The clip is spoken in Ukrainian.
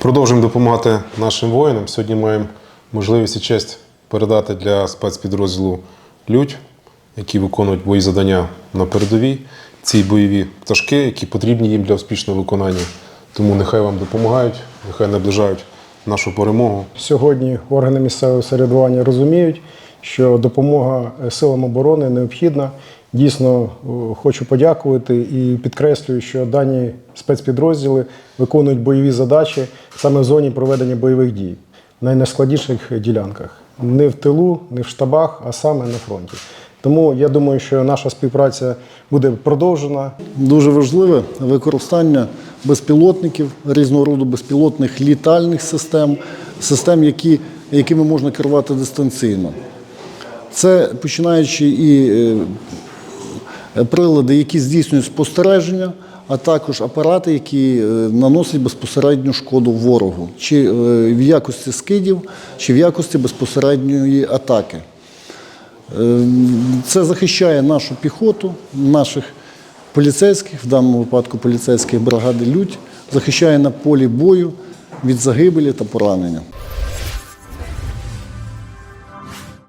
Продовжуємо допомагати нашим воїнам. Сьогодні маємо можливість і честь передати для спецпідрозділу Людь, які виконують бої завдання на передовій. Ці бойові пташки, які потрібні їм для успішного виконання. Тому нехай вам допомагають, нехай наближають нашу перемогу. Сьогодні органи місцевого самоврядування розуміють, що допомога е, силам оборони необхідна. Дійсно, е, хочу подякувати і підкреслюю, що дані спецпідрозділи виконують бойові задачі саме в зоні проведення бойових дій на найскладніших ділянках. Не в тилу, не в штабах, а саме на фронті. Тому я думаю, що наша співпраця буде продовжена. Дуже важливе використання безпілотників, різного роду безпілотних літальних систем, систем, які, якими можна керувати дистанційно. Це починаючи і е, прилади, які здійснюють спостереження, а також апарати, які е, наносять безпосередню шкоду ворогу, чи е, в якості скидів, чи в якості безпосередньої атаки. Це захищає нашу піхоту, наших поліцейських, в даному випадку поліцейських бригади Людь, захищає на полі бою від загибелі та поранення.